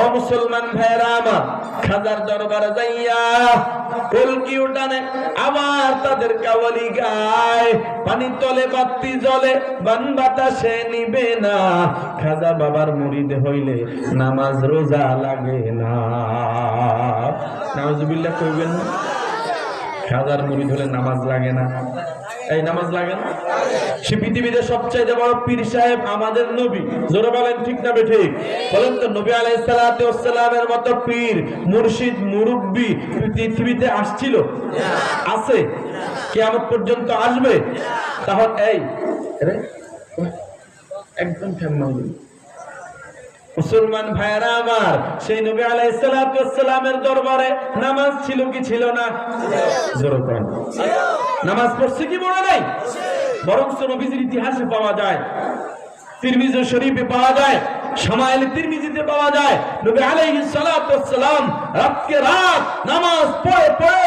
ও মুসলমান ভাইরা আমার খাজার দরবারে যাইয়া কলকি উঠানে আবার তাদের কাওয়ালি গায়। পানি তলে বাতি জলে বান বাতাসে নিবে না। খাজা বাবার মুরিদ হইলে নামাজ রোজা লাগে না। নামাজুবিল্লাহ কইবেন না? খাজার মুরিদ হলে নামাজ লাগে না। এই নামাজ লাগে না সে পৃথিবীতে সবচাইতে বড় পীর সাহেব আমাদের নবী। জোরে বলেন, ঠিক না ঠিক বলেন তো, নবী আলাইসালামের মতো পীর, মুর্শিদ, মুরব্বী পৃথিবীতে আসছিল? আছে? কে কেমন পর্যন্ত আসবে? তাহলে, এই একদম হলো। মুসলমান ভাইয়েরা আমার, সেই নবী আলাইসালামের দরবারে নামাজ ছিল কি ছিল না? নামাজ পড়ছে কি মনে নাই? বরং নবীজির ইতিহাসে পাওয়া যায়, তিরমিজ শরীফে পাওয়া যায় সামাইল তিরমিজিতে পাওয়া যায়। নবী আলাইহিস ওয়াসসালাম রাতকে রাত নামাজ পড়ে পড়ে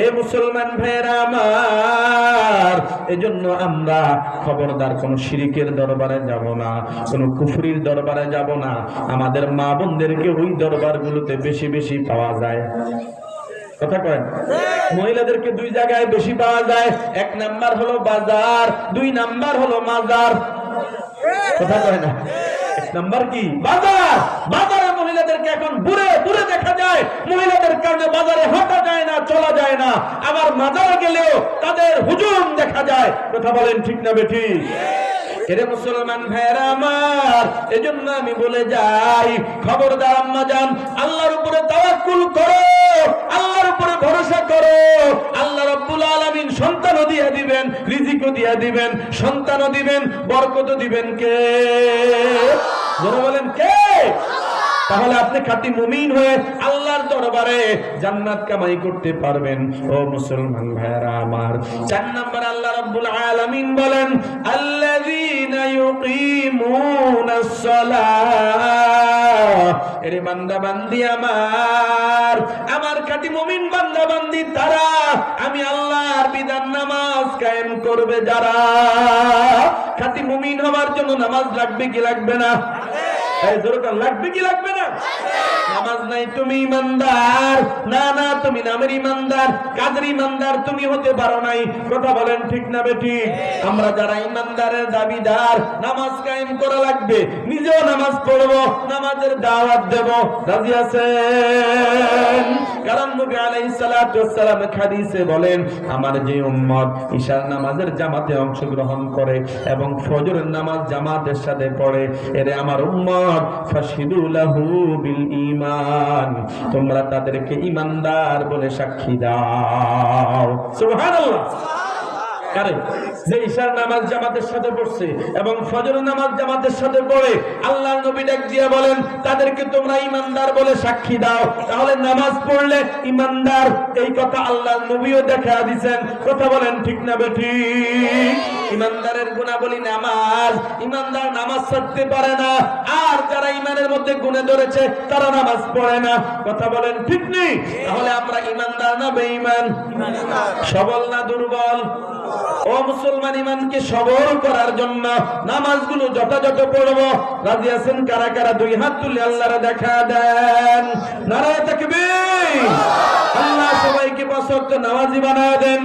এ মুসলমান এজন্য আমরা খবরদার শিরিকের দরবারে যাব না কুফরির দরবারে যাব না। আমাদের মা বোনদেরকে ওই দরবারগুলোতে বেশি বেশি পাওয়া যায়। কথা কয়েন মহিলাদেরকে দুই জায়গায় বেশি পাওয়া যায়। এক নাম্বার হলো বাজার, দুই নাম্বার হলো মাজার। কথা কয় না? এক নাম্বার কি? বাজার বাজারে মহিলাদেরকে এখন বুড়ে দেখা যায়, মহিলাদের কারণে বাজারে হাঁটা যায় না, চলা যায় না। আবার মাজারে গেলেও তাদের হুজুম দেখা যায়। কথা বলেন ঠিক না বেঠি? মুসলমান ভাইয়েরা আমার, এজন্য আমি বলে যাই, খবরদার আম্মা যান, আল্লাহর উপরে তাওয়াক্কুল করো, আল্লাহর উপরে ভরসা করো। আল্লাহ রাব্বুল আলামিন সন্তানও দিয়া দিবেন, রিজিকও দিয়া দিবেন, সন্তানও দিবেন, বরকতও দিবেন কে? বলেন কে? তাহলে আপনি খাঁটি মুমিন হয়ে আল্লাহর দরবারে জান্নাত কামাই করতে পারবেন। ও মুসলমান ভাইরা আমার, চার নাম্বার আল্লাহ রাব্বুল আলামিন বলেন, আল্লাযীনা ইউকিমুনাস সালাহ। এরে বান্দা বান্দি আমার আমার খাঁটি মুমিন বান্দা বান্দি তারা, আমি আল্লাহর বিধান নামাজ কায়েম করবে যারা। খাঁটি মুমিন হওয়ার জন্য নামাজ লাগবে কি লাগবে না? লাগবে কি লাগবে নামাজ নাই তুমি ইমানদার। না তুমি নামের ইমানদার, কাদের ইমানদার তুমি হতে পারো নাই? কথা বলেন ঠিক না বেটি? আমরা যারা ইমানদারের দাবিদার, নামাজ কায়েম করা লাগবে, নিজেও নামাজ পড়ব, নামাজের দাওয়াত দেব। রাজি আছেন? কারণ বলেন, আমার যে উম্মত নামাজের জামাতে করে এবং ফজরের নামাজ জামাতের সাথে পড়ে, এরে আমার উম্মত, ফাশহিদু লাহু বিল তোমরা তাদেরকে ঈমানদার বলে সাক্ষী দাও। বলে সাক্ষী দাও। তাহলে নামাজ পড়লে ইমানদার এই কথা আল্লাহ নবীও দেখা দিছেন। কথা বলেন ঠিক না বেঠি? ইমানদারের গুণাবলী নামাজ ইমানদার নামাজ ছাড়তে পারে না। আর যারা মধ্যে গুণে ধরেছে, তারা নামাজ পড়ে না। কথা বলেন ঠিক নেই? তাহলে আমরা ইমানদার না বেঈমান? সবল না দুর্বল? ও মুসলমান ইমানকে সবল করার জন্য নামাজগুলো যথাযথ পড়ব। রাজি আছেন কারা কারা? দুই হাত তুলে আল্লাহরে দেখা দেন। নারায় থাকবে আল্লাহ সবাইকে বছর নামাজি বানায় দেন।